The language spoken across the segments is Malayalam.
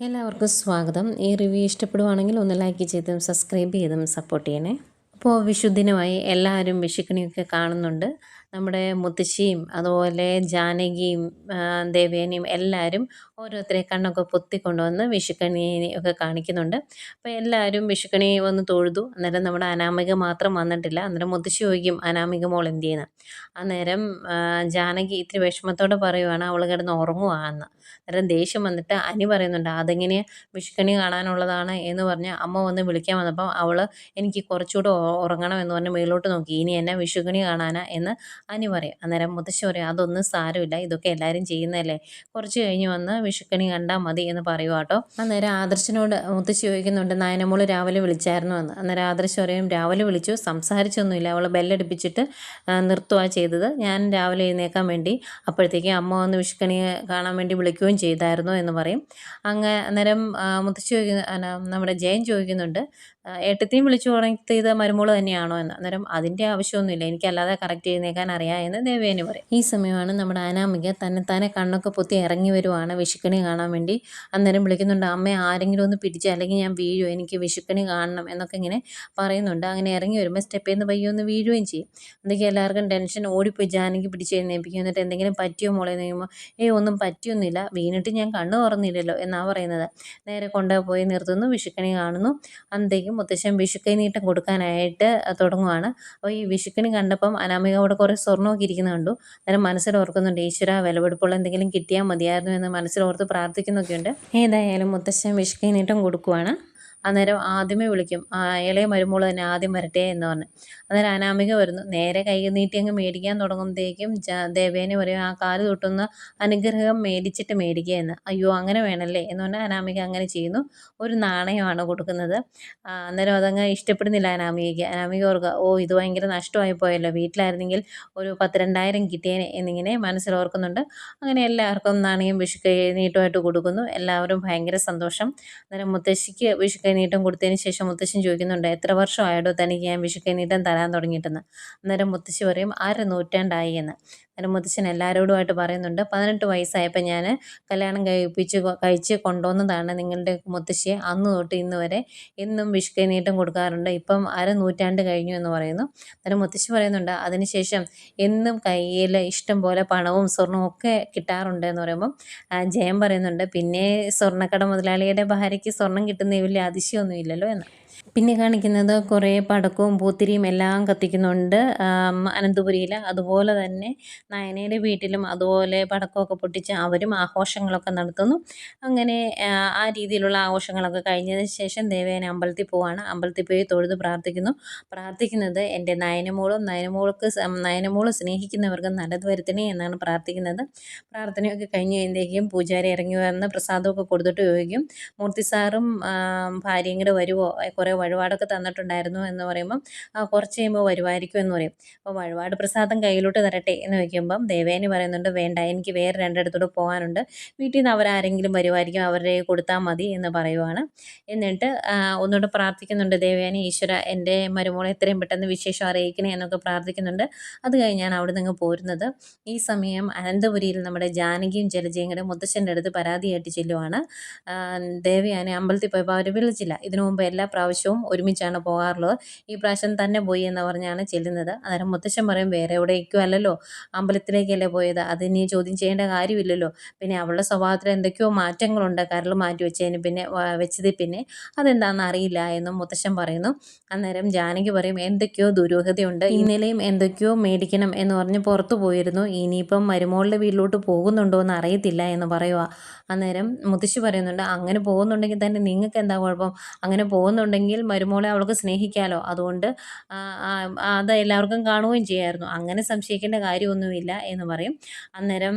എല്ലാവർക്കും സ്വാഗതം. ഈ റിവ്യൂ ഇഷ്ടപ്പെടുവാണെങ്കിൽ ഒന്ന് ലൈക്ക് ചെയ്തും സബ്സ്ക്രൈബ് ചെയ്തും സപ്പോർട്ട് ചെയ്യണേ. അപ്പോൾ വിഷുദിനമായി എല്ലാവരും വിഷുക്കണിയൊക്കെ കാണുന്നുണ്ട്. നമ്മുടെ മുത്തശ്ശിയും അതുപോലെ ജാനകിയും ദേവേനയും എല്ലാവരും ഓരോരുത്തരെ കണ്ണൊക്കെ പൊത്തിക്കൊണ്ടുവന്ന് വിഷുക്കണി ഒക്കെ കാണിക്കുന്നുണ്ട്. അപ്പോൾ എല്ലാവരും വിഷുക്കണി വന്ന് തൊഴുതു. അന്നേരം നമ്മുടെ അനാമിക മാത്രം വന്നിട്ടില്ല. അന്നേരം മുത്തശ്ശി ചോദിക്കും അനാമിക മോൾ എന്ത് ചെയ്യുന്നു? അന്നേരം ജാനകി ഇത്തിരി വിഷമത്തോടെ പറയുവാണ് അവൾ കിടന്ന് ഉറങ്ങുവാന്ന് അന്നേരം ദേഷ്യം വന്നിട്ട് അനി പറയുന്നുണ്ട് അതെങ്ങനെ വിഷുക്കണി കാണാനുള്ളതാണ്? എന്ന് പറഞ്ഞ് അമ്മ വന്ന് വിളിക്കാൻ വന്നപ്പം അവൾ എനിക്ക് കുറച്ചുകൂടെ ഉറങ്ങണം എന്ന് പറഞ്ഞ് മേലോട്ട് നോക്കി. ഇനി എന്നെ വിഷുക്കണി കാണാനാ? എന്ന് അനി പറയും അന്നേരം മുത്തശ്ശി പറയും അതൊന്നും സാരമില്ല ഇതൊക്കെ എല്ലാവരും ചെയ്യുന്നതല്ലേ? കുറച്ച് കഴിഞ്ഞ് വന്ന് വിഷുക്കണി കണ്ടാൽ മതി എന്ന് പറയുക കേട്ടോ അന്നേരം ആദർശനോട് മുത്തശ്ശി ചോദിക്കുന്നുണ്ട് നയനമോൾ രാവിലെ വിളിച്ചായിരുന്നു എന്ന്? അന്നേരം ആദർശ് പറയും രാവിലെ വിളിച്ചു സംസാരിച്ചൊന്നുമില്ല അവൾ ബെല്ലടിപ്പിച്ചിട്ട് നിർത്തുക ചെയ്തത്. ഞാൻ രാവിലെ എഴുന്നേക്കാൻ വേണ്ടി അപ്പോഴത്തേക്കും അമ്മ വന്ന് വിഷുക്കണി കാണാൻ വേണ്ടി വിളിക്കുകയും ചെയ്തായിരുന്നു എന്ന് പറയും. അങ്ങ് അന്നേരം മുത്തശ്ശി ചോദിക്കുന്ന നമ്മുടെ ജയൻ ചോദിക്കുന്നുണ്ട് ഏട്ടത്തെയും വിളിച്ചു ഉണർത്തിയത് മരുമോൾ തന്നെയാണോ എന്ന്. അന്നേരം അതിന്റെ ആവശ്യമൊന്നുമില്ല. എനിക്കല്ലാതെ കറക്റ്റ് ചെയ്തേക്കാൻ അറിയാം എന്ന് ദേവേനി പറയും. ഈ സമയമാണ് നമ്മുടെ അനാമിക തന്നെത്താനെ കണ്ണൊക്കെ പൊത്തി ഇറങ്ങി വരുവാണ് വിഷുക്കണി കാണാൻ വേണ്ടി. അന്നേരം വിളിക്കുന്നുണ്ട് അമ്മ ആരെങ്കിലും ഒന്ന് പിടിച്ച് അല്ലെങ്കിൽ ഞാൻ വീഴും എനിക്ക് വിഷുക്കണി കാണണം എന്നൊക്കെ ഇങ്ങനെ പറയുന്നുണ്ട്. അങ്ങനെ ഇറങ്ങി വരുമ്പോൾ സ്റ്റെപ്പിൽ നിന്ന് പയ്യെ ഒന്ന് വീഴുകയും ചെയ്യും. എന്തൊക്കെ എല്ലാവർക്കും ടെൻഷൻ ഓടിപ്പോയി. ജാനകി പിടിച്ച് എഴുന്നേപ്പിക്കും എന്നിട്ട് എന്തെങ്കിലും പറ്റിയോ മോളെ? ചോദിക്കുമ്പോൾ ഏയ് ഒന്നും പറ്റിയൊന്നുമില്ല. വീണിട്ട് ഞാൻ കണ്ണ് തുറന്നില്ലല്ലോ എന്നാണ് പറയുന്നത്. നേരെ കൊണ്ടുപോയി നിർത്തുന്നു. വിഷുക്കണി കാണുന്നു. അന്നത്തേക്കും മുത്തശ്ശൻ വിഷുക്കൈ നീട്ടം കൊടുക്കാനായിട്ട് തുടങ്ങുവാണ്. അപ്പോൾ ഈ വിഷുക്കണി കണ്ടപ്പം അനാമിക അവിടെ കുറേ സ്വർണമൊക്കെ ഇരിക്കുന്നത് കണ്ടു. അന്നേരം മനസ്സിൽ ഓർക്കുന്നുണ്ട് ഈശ്വര വിലപിടിപ്പുള്ള എന്തെങ്കിലും കിട്ടിയാൽ മതിയായിരുന്നു എന്ന് മനസ്സിലോർത്ത് പ്രാർത്ഥിക്കുന്നൊക്കെ ഉണ്ട് ഏതായാലും മുത്തശ്ശൻ വിഷുക്കൈ നീട്ടം കൊടുക്കുവാണ്. അന്നേരം ആദ്യമേ വിളിക്കും ഇളയ മരുമോൾ തന്നെ ആദ്യം വരട്ടെ എന്ന് പറഞ്ഞ്. അന്നേരം അനാമിക വരുന്നു. നേരെ കൈ നീട്ടി അങ്ങ് മേടിക്കാൻ തുടങ്ങുമ്പോഴത്തേക്കും ദേവേനെ പറയും ആ കാൽ തൊട്ടുന്ന അനുഗ്രഹം മേടിച്ചിട്ട് മേടിക്കുക എന്ന്. അയ്യോ അങ്ങനെ വേണമല്ലേ എന്ന് പറഞ്ഞാൽ അനാമിക അങ്ങനെ ചെയ്യുന്നു. ഒരു നാണയമാണ് കൊടുക്കുന്നത്. അന്നേരം അതങ്ങ് ഇഷ്ടപ്പെടുന്നില്ല അനാമികയ്ക്ക്. അനാമിക ഓർക്കുക ഓ ഇത് ഭയങ്കര നഷ്ടമായി പോയല്ലോ. വീട്ടിലായിരുന്നെങ്കിൽ ഒരു പത്ത് രണ്ടായിരം കിട്ടിയേനെ എന്നിങ്ങനെ മനസ്സിൽ ഓർക്കുന്നുണ്ട്. അങ്ങനെ എല്ലാവർക്കും നാണയം വിഷുക്കൈ നീട്ടമായിട്ട് കൊടുക്കുന്നു. എല്ലാവരും ഭയങ്കര സന്തോഷം. അന്നേരം മുത്തശ്ശിക്ക് വിഷുക്കൈനീട്ടം കൊടുത്തതിന് ശേഷം മുത്തശ്ശൻ ചോദിക്കുന്നുണ്ട് എത്ര വർഷമായിട്ടോ തനിക്ക് ഞാൻ വിഷുക്കൈ നീട്ടം തരാൻ തുടങ്ങിയിട്ടെന്ന്. അന്നേരം മുത്തശ്ശി പറയും അര നൂറ്റാണ്ടായി എന്ന്? അന്നേരം മുത്തച്ഛൻ എല്ലാവരോടുമായിട്ട് പറയുന്നുണ്ട്. പതിനെട്ട് വയസ്സായപ്പോൾ ഞാൻ കല്യാണം കഴിപ്പിച്ച് കഴിച്ച് കൊണ്ടുവന്നതാണ് നിങ്ങളുടെ മുത്തശ്ശിയെ അന്ന് തൊട്ട് ഇന്ന് വരെ. എന്നും വിഷുക്കൈ നീട്ടം കൊടുക്കാറുണ്ട്. ഇപ്പം അര നൂറ്റാണ്ട് കഴിഞ്ഞു എന്ന് പറയുന്നു. അന്നേരം മുത്തശ്ശി പറയുന്നുണ്ട് അതിനുശേഷം എന്നും കയ്യിൽ ഇഷ്ടം പോലെ പണവും സ്വർണവും ഒക്കെ കിട്ടാറുണ്ട് എന്ന് പറയുമ്പം ജയം പറയുന്നുണ്ട് പിന്നെ സ്വർണക്കട മുതലാളിയുടെ ഭാര്യയ്ക്ക് സ്വർണം കിട്ടുന്ന വലിയ അതിശയമൊന്നും ഇല്ലല്ലോ എന്ന്. പിന്നെ കാണിക്കുന്നത് കുറേ പടക്കവും പൂത്തിരിയും എല്ലാം കത്തിക്കുന്നുണ്ട് അനന്തപുരിയിൽ അതുപോലെ തന്നെ നയനയുടെ വീട്ടിലും അതുപോലെ പടക്കമൊക്കെ പൊട്ടിച്ച് അവരും ആഘോഷങ്ങളൊക്കെ നടത്തുന്നു. അങ്ങനെ ആ, രീതിയിലുള്ള ആഘോഷങ്ങളൊക്കെ കഴിഞ്ഞതിന് ശേഷം ദേവേന അമ്പലത്തിൽ പോവാണ്. അമ്പലത്തിൽ പോയി തൊഴുത് പ്രാർത്ഥിക്കുന്നു. പ്രാർത്ഥിക്കുന്നത് എന്റെ നയനമോളും നയനമോൾക്ക് നയനമോളും സ്നേഹിക്കുന്നവർക്ക് നല്ലത് വരുത്തണേ എന്നാണ് പ്രാർത്ഥിക്കുന്നത്. പ്രാർത്ഥനയൊക്കെ കഴിഞ്ഞ് കഴിയുമ്പോഴേക്കും പൂജാരി ഇറങ്ങി വന്ന് പ്രസാദമൊക്കെ കൊടുത്തിട്ട് ചോദിക്കും. മൂർത്തി സാറും ഭാര്യയും കൂടെ വരുമോ കുറേ വഴിപാടൊക്കെ തന്നിട്ടുണ്ടായിരുന്നു എന്ന് പറയുമ്പം "ആ, കുറച്ച് കഴിയുമ്പോൾ വരുമായിരിക്കും എന്ന് പറയും. അപ്പോൾ വഴിപാട് പ്രസാദം കയ്യിലോട്ട് തരട്ടെ എന്ന് ചോദിക്കുമ്പം ദേവേനി പറയുന്നുണ്ട് വേണ്ട എനിക്ക് വേറെ രണ്ടിടത്തോട്ട് പോകാനുണ്ട്. വീട്ടിൽ നിന്ന് അവരാരെങ്കിലും വരുമായിരിക്കും അവരുടെ കൊടുത്താൽ മതി എന്ന് പറയുവാണ്. എന്നിട്ട് ഒന്നുകൂടെ പ്രാർത്ഥിക്കുന്നുണ്ട് ദേവേനി ഈശ്വര എന്റെ മരുമോളെ എത്രയും പെട്ടെന്ന് വിശേഷം അറിയിക്കണേ എന്നൊക്കെ പ്രാർത്ഥിക്കുന്നുണ്ട്. അത് കഴിഞ്ഞാണ് അവിടെ നിന്ന് പോരുന്നത്. ഈ സമയം അനന്തപുരിയിൽ നമ്മുടെ ജാനകിയും ജലജയും കൂടെ മുത്തശ്ശന്റെ അടുത്ത് പരാതിയായിട്ട് ചെല്ലുവാണ്. ദേവയാനെ ദേവയാനി അമ്പലത്തിൽ പോയപ്പോൾ അവർ വിളിച്ചില്ല. ഇതിനു മുമ്പ് എല്ലാ പ്രാവശ്യവും ഒരുമിച്ചാണ് പോകാറുള്ളത്. ഈ പ്രാവശ്യം തന്നെ പോയി എന്ന് പറഞ്ഞാണ് ചെല്ലുന്നത്. അന്നേരം മുത്തശ്ശൻ പറയും വേറെ എവിടേക്കും അല്ലല്ലോ അമ്പലത്തിലേക്കല്ലേ പോയത്? അത് നീ ചോദ്യം ചെയ്യേണ്ട കാര്യമില്ലല്ലോ. പിന്നെ അവളുടെ സ്വഭാവത്തിൽ എന്തൊക്കെയോ മാറ്റങ്ങളുണ്ട്. കരൾ മാറ്റി വെച്ചതിന് പിന്നെ വെച്ചതിൽ പിന്നെ അതെന്താണെന്ന് അറിയില്ല എന്നും മുത്തശ്ശൻ പറയുന്നു. അന്നേരം ജാനകി പറയും എന്തൊക്കെയോ ദുരൂഹതയുണ്ട്. ഇന്നലെയും എന്തൊക്കെയോ മേടിക്കണം എന്ന് പറഞ്ഞ് പുറത്തു പോയിരുന്നു. ഇനിയിപ്പം മരുമോളുടെ വീട്ടിലോട്ട് പോകുന്നുണ്ടോ എന്ന് അറിയത്തില്ല എന്ന് പറയുക അന്നേരം മുത്തശ്ശി പറയുന്നുണ്ട് അങ്ങനെ പോകുന്നുണ്ടെങ്കിൽ തന്നെ നിങ്ങൾക്ക് എന്താ കുഴപ്പം? അങ്ങനെ പോകുന്നുണ്ടെങ്കിൽ മരുമോളെ അവൾക്ക് സ്നേഹിക്കാലോ. അതുകൊണ്ട് അത് എല്ലാവർക്കും കാണുകയും ചെയ്യായിരുന്നു. അങ്ങനെ സംശയിക്കേണ്ട കാര്യമൊന്നുമില്ല. എന്ന് പറയും. അന്നേരം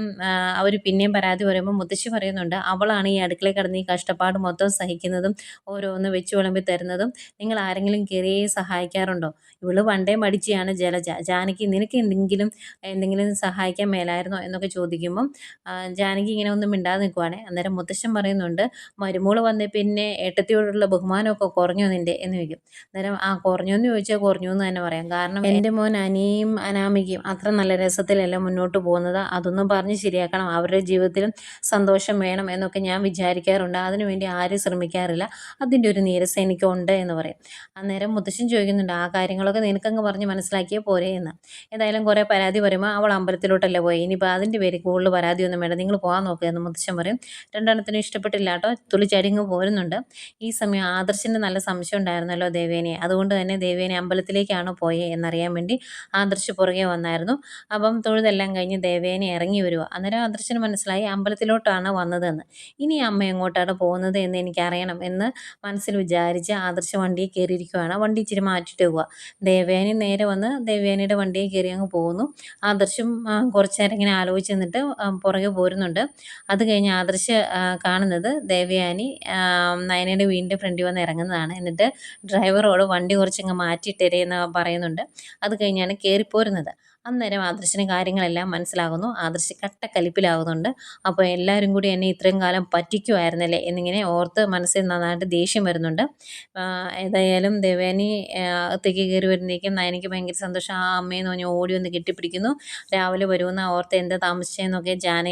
അവർ പിന്നെയും പരാതി പറയുമ്പോൾ മുത്തശ്ശി പറയുന്നുണ്ട് അവളാണ് ഈ അടുക്കളയിൽ കിടന്ന് ഈ കഷ്ടപ്പാട് മൊത്തം സഹിക്കുന്നതും ഓരോന്ന് വെച്ച് വിളമ്പി തരുന്നതും. നിങ്ങൾ ആരെങ്കിലും കയറി സഹായിക്കാറുണ്ടോ? ഇവൾ പണ്ടേ മടിച്ചിയാണ് ജലജ ജാനകി നിനക്ക് എന്തെങ്കിലും എന്തെങ്കിലും സഹായിക്കാൻ മേലായിരുന്നോ? എന്നൊക്കെ ചോദിക്കുമ്പം ജാനകി ഇങ്ങനെ ഒന്നും മിണ്ടാതെ നിൽക്കുവാണേ. അന്നേരം മുത്തശ്ശൻ പറയുന്നുണ്ട് മരുമോൾ വന്നേ പിന്നെ ഏട്ടത്തിയോടുള്ള ബഹുമാനമൊക്കെ കുറഞ്ഞോ നിന്റെ? എന്ന് ചോദിക്കും. അന്നേരം ആ കുറഞ്ഞു എന്ന് ചോദിച്ചാൽ കുറഞ്ഞു എന്ന് തന്നെ പറയാം. കാരണം എന്റെ മോൻ അനിയും അനാമികയും അത്ര നല്ല രസത്തിലല്ല മുന്നോട്ട് പോകുന്നത്? അതൊന്നും പറഞ്ഞ് ശരിയാക്കണം. അവരുടെ ജീവിതത്തിലും സന്തോഷം വേണം എന്നൊക്കെ ഞാൻ വിചാരിക്കാറുണ്ട്. അതിനുവേണ്ടി ആരും ശ്രമിക്കാറില്ല. അതിന്റെ ഒരു നീരസ എനിക്കുണ്ട് എന്ന് പറയും. അന്നേരം മുത്തശ്ശൻ ചോദിക്കുന്നുണ്ട് ആ കാര്യങ്ങളൊക്കെ നിനക്കങ്ങ് പറഞ്ഞ് മനസ്സിലാക്കിയേ പോരെ എന്ന്. ഏതായാലും കുറേ പരാതി പറയുമ്പോൾ അവൾ അമ്പലത്തിലോട്ടല്ലേ പോയി. ഇനിയിപ്പോൾ അതിന്റെ പേര് കൂടുതൽ പരാതിയൊന്നും വേണ്ട. നിങ്ങൾ പോകാൻ നോക്കുക എന്ന് മുത്തശ്ശൻ പറയും. രണ്ടെണ്ണത്തിനും ഇഷ്ടപ്പെട്ടില്ല കേട്ടോ. തുളിച്ചടിങ്ങ് പോരുന്നുണ്ട്. ഈ സമയം ആദർശിന്റെ നല്ല സംശയം ഉണ്ടായിരുന്നല്ലോ ദേവേനെ. അതുകൊണ്ട് തന്നെ ദേവേനെ അമ്പലത്തിലേക്കാണ് പോയേ എന്നറിയാൻ വേണ്ടി ആദർശ് പുറകെ വന്നായിരുന്നു. അപ്പം തൊഴുതെല്ലാം കഴിഞ്ഞ് ദേവേനെ ഇറങ്ങി വരുക അന്നേരം അദർശന് മനസ്സിലായി അമ്പലത്തിലോട്ടാണ് വന്നതെന്ന്. ഇനി അമ്മ എങ്ങോട്ടാണ് പോകുന്നത് എന്ന് എനിക്കറിയണം എന്ന് മനസ്സിൽ വിചാരിച്ച് ആദർശ വണ്ടിയിൽ കയറിയിരിക്കുകയാണ് വണ്ടി ഇച്ചിരി മാറ്റിട്ട് പോവുക ദേവേനി നേരെ വന്ന് ദേവേനിയുടെ വണ്ടിയിൽ കയറി അങ്ങ് പോകുന്നു. ആദർശം കുറച്ച് നേരം ഇങ്ങനെ ആലോചിച്ച് നിന്നിട്ട് പുറകെ പോരുന്നുണ്ട്. അത് കഴിഞ്ഞ് ആദർശ് കാണുന്നത് ദേവയാനി നയനയുടെ വീടിന്റെ ഫ്രണ്ടിൽ വന്ന് ഇറങ്ങുന്നതാണ്. എന്നിട്ട് ഡ്രൈവറോട് വണ്ടി കുറച്ചങ്ങ് മാറ്റിയിട്ടേരെ എന്ന് പറയുന്നുണ്ട്. അത് കഴിഞ്ഞാണ് കയറിപ്പോരുന്നത്. അന്നേരം ആദർശിന് കാര്യങ്ങളെല്ലാം മനസ്സിലാകുന്നു. ആദർശ് കട്ടക്കലിപ്പിലാകുന്നുണ്ട്. അപ്പോൾ എല്ലാവരും കൂടി എന്നെ ഇത്രയും കാലം പറ്റിക്കുമായിരുന്നല്ലേ എന്നിങ്ങനെ ഓർത്ത് മനസ്സിൽ നന്നായിട്ട് ദേഷ്യം വരുന്നുണ്ട്. ഏതായാലും ദേവേനി അകത്തേക്ക് കയറി വരുന്നേക്കും എനിക്ക് ഭയങ്കര സന്തോഷം. ആ അമ്മയെന്ന് പറഞ്ഞ് ഓടി വന്ന് കെട്ടിപ്പിടിക്കുന്നു. രാവിലെ വരുമെന്ന് ഓർത്ത് എന്താ താമസിച്ചതെന്നൊക്കെ ജാന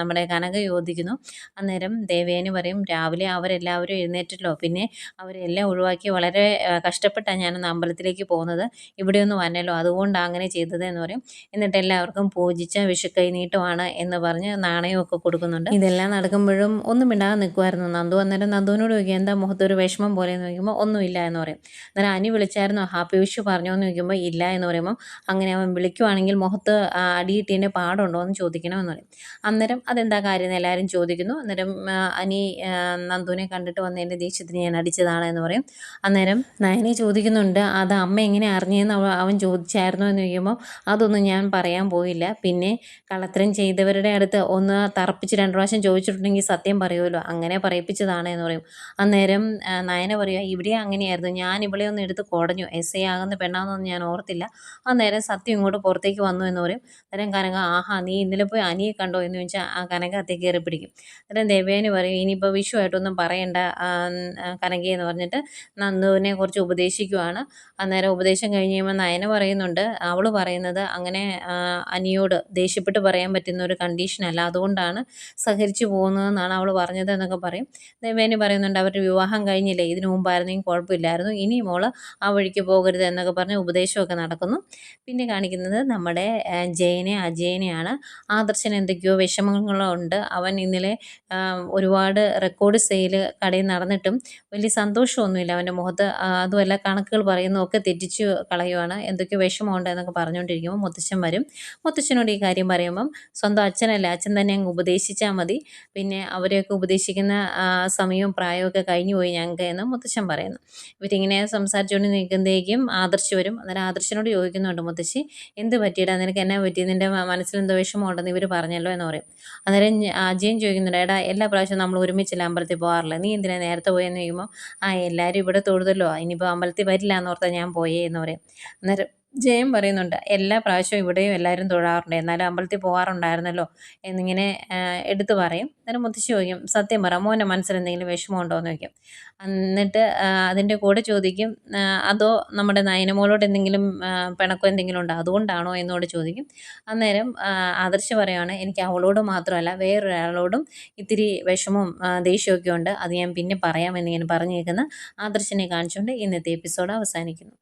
നമ്മുടെ കനക യോജിക്കുന്നു അന്നേരം ദേവേനി പറയും രാവിലെ അവരെല്ലാവരും എഴുന്നേറ്റല്ലോ. പിന്നെ അവരെല്ലാം ഒഴിവാക്കി വളരെ കഷ്ടപ്പെട്ടാണ് ഞാനൊന്ന് അമ്പലത്തിലേക്ക് പോകുന്നത്. ഇവിടെയൊന്നും വന്നല്ലോ അതുകൊണ്ടാണ് അങ്ങനെ ചെയ്തത് എന്ന് പറയും. എന്നിട്ട് എല്ലാവർക്കും പൂജിച്ച വിഷുക്കൈ നീട്ടുമാണ് എന്ന് പറഞ്ഞ് നാണയമൊക്കെ കൊടുക്കുന്നുണ്ട്. ഇതെല്ലാം നടക്കുമ്പോഴും ഒന്നും മിണ്ടാതെ നിൽക്കുമായിരുന്നു നന്ദു അന്നേരം നന്ദുവിനോട് ചോദിക്കുക എന്താ മുഖത്തൊരു വിഷമം പോലെ? എന്ന് ചോദിക്കുമ്പോൾ ഒന്നുമില്ല എന്ന് പറയും. അന്നേരം അനി വിളിച്ചായിരുന്നു ഹാപ്പി വിഷു പറഞ്ഞോ എന്ന് ചോദിക്കുമ്പോൾ ഇല്ല എന്ന് പറയുമ്പോൾ അങ്ങനെ അവൻ വിളിക്കുവാണെങ്കിൽ മുഖത്ത് അടിയിട്ടതിന്റെ പാടുണ്ടോ എന്ന് ചോദിക്കണമെന്ന് പറയും. അന്നേരം അതെന്താ കാര്യം എല്ലാവരും ചോദിക്കുന്നു. അന്നേരം അനി നന്ദുവിനെ കണ്ടിട്ട് വന്നതിന്റെ ദേഷ്യത്തിന് ഞാൻ അടിച്ചതാണ് എന്ന് പറയും. അന്നേരം നയനെ ചോദിക്കുന്നുണ്ട് അത് അമ്മ എങ്ങനെ അറിഞ്ഞതെന്ന് അവൻ ചോദിച്ചായിരുന്നു? എന്ന് ചോദിക്കുമ്പോൾ അതൊന്നും ഞാൻ പറയാൻ പോയില്ല. പിന്നെ കള്ളത്തരം ചെയ്തവരുടെ അടുത്ത് ഒന്ന് തറപ്പിച്ച് രണ്ട് പ്രാവശ്യം ചോദിച്ചിട്ടുണ്ടെങ്കിൽ സത്യം പറയുമല്ലോ. അങ്ങനെ പറയിപ്പിച്ചതാണ് എന്ന് പറയും. അന്നേരം നയന പറയുക ഇവിടെ അങ്ങനെയായിരുന്നു. ഞാൻ ഇവിടെ ഒന്ന് എടുത്ത് കുടഞ്ഞു. എസ് ഐ ആകുന്ന പെണ്ണാണെന്നൊന്നും ഞാൻ ഓർത്തില്ല. അന്നേരം സത്യം ഇങ്ങോട്ട് പുറത്തേക്ക് വന്നു എന്ന് പറയും. അന്നേരം കനക ആഹാ നീ ഇന്നലെ പോയി അനിയെ കണ്ടോ? എന്ന് ചോദിച്ചാൽ ആ കനക അത്തി കയറി പിടിക്കും. അന്നേരം ദേവേന് പറയും ഇനിയിപ്പോൾ വിഷു ആയിട്ടൊന്നും പറയണ്ട കനകയെന്ന് പറഞ്ഞിട്ട് നന്ദുവിനെ കുറിച്ച് ഉപദേശിക്കുവാണ്. അന്നേരം ഉപദേശം കഴിഞ്ഞ് കഴിയുമ്പോൾ നയന പറയുന്നുണ്ട്. അവൾ പറയുന്നത് അങ്ങനെ അനിയോട് ദേഷ്യപ്പെട്ട് പറയാൻ പറ്റുന്ന ഒരു കണ്ടീഷനല്ല അതുകൊണ്ടാണ് സഹരിച്ചു പോകുന്നതെന്നാണ് അവൾ പറഞ്ഞത് എന്നൊക്കെ പറയും. ദേവേനി പറയുന്നുണ്ട് അവരുടെ വിവാഹം കഴിഞ്ഞില്ലേ? ഇതിനു മുമ്പായിരുന്നെങ്കിൽ കുഴപ്പമില്ലായിരുന്നു. ഇനി മോൾ ആ വഴിക്ക് പോകരുത് എന്നൊക്കെ പറഞ്ഞ് ഉപദേശമൊക്കെ നടക്കുന്നു. പിന്നെ കാണിക്കുന്നത് നമ്മുടെ ജയനെ അജയനെയാണ്. ആദർശന് എന്തൊക്കെയോ വിഷമങ്ങളുണ്ട് അവൻ ഇന്നലെ ഒരുപാട് റെക്കോർഡ് സെയിൽ കടയിൽ നടന്നിട്ടും വലിയ സന്തോഷമൊന്നുമില്ല. അവന്റെ മുഖത്ത് അതുമല്ല കണക്കുകൾ പറയുന്നതൊക്കെ തെറ്റിച്ച് കളയുവാണ്. എന്തൊക്കെയോ വിഷമമുണ്ട് എന്നൊക്കെ പറഞ്ഞുകൊണ്ടിരിക്കുമ്പോൾ മുത്തശ്ശൻ വരും. മുത്തശ്ശനോട് ഈ കാര്യം പറയുമ്പം സ്വന്തം അച്ഛനല്ല അച്ഛൻ തന്നെ അങ്ങ് ഉപദേശിച്ചാൽ മതി. പിന്നെ അവരെയൊക്കെ ഉപദേശിക്കുന്ന സമയവും പ്രായമൊക്കെ കഴിഞ്ഞു പോയി ഞങ്ങൾക്ക് എന്ന് മുത്തശ്ശൻ പറയുന്നു. ഇവരിങ്ങനെ സംസാരിച്ചുകൊണ്ട് നിൽക്കുന്നതേക്കും ആദർശ് വരും. അന്നേരം ആദർശനോട് ചോദിക്കുന്നുണ്ട് മുത്തശ്ശി എന്ത് പറ്റിയിടാ? നിനക്ക് എന്നാ പറ്റി? നിന്റെ മനസ്സിൽ എന്തോ വിഷമമുണ്ടെന്ന് ഇവർ പറഞ്ഞല്ലോ എന്ന് പറയും. അന്നേരം അജയൻ ചോദിക്കുന്നുണ്ട് എടാ എല്ലാ പ്രാവശ്യവും നമ്മൾ ഒരുമിച്ചല്ല അമ്പലത്തിൽ പോകാറില്ല നീ എന്തിനാ നേരത്തെ പോയെന്ന് ചോദിക്കുമ്പോൾ ആ എല്ലാവരും ഇവിടെ തൊഴുതല്ലോ. ഇനിയിപ്പോൾ അമ്പലത്തിൽ വരില്ല എന്നോർത്താൽ ഞാൻ പോയേ എന്ന് പറയും. അന്നേരം ജയം പറയുന്നുണ്ട് എല്ലാ പ്രാവശ്യവും ഇവിടെയും എല്ലാവരും തൊഴാറുണ്ട് എന്നാലും അമ്പലത്തിൽ പോകാറുണ്ടായിരുന്നല്ലോ എന്നിങ്ങനെ എടുത്തു പറയും. അന്നേരം മുത്തശ്ശി ചോദിക്കും സത്യം പറ മോന്റെ മനസ്സിൽ എന്തെങ്കിലും വിഷമമുണ്ടോ? എന്ന് ചോദിക്കും. എന്നിട്ട് അതിന്റെ കൂടെ ചോദിക്കും അതോ നമ്മുടെ നയനമോളോട് എന്തെങ്കിലും പിണക്കോ എന്തെങ്കിലും ഉണ്ടോ? അതുകൊണ്ടാണോ? എന്നോട് ചോദിക്കും. അന്നേരം ആദർശ പറയുകയാണ് എനിക്ക് അവളോട് മാത്രമല്ല വേറൊരാളോടും ഇത്തിരി വിഷമവും ദേഷ്യമൊക്കെ ഉണ്ട്. അത് ഞാൻ പിന്നെ പറയാം എന്നിങ്ങനെ പറഞ്ഞേക്കുന്ന. ആദർശിനെ കാണിച്ചുകൊണ്ട് ഇന്നത്തെ എപ്പിസോഡ് അവസാനിക്കുന്നു.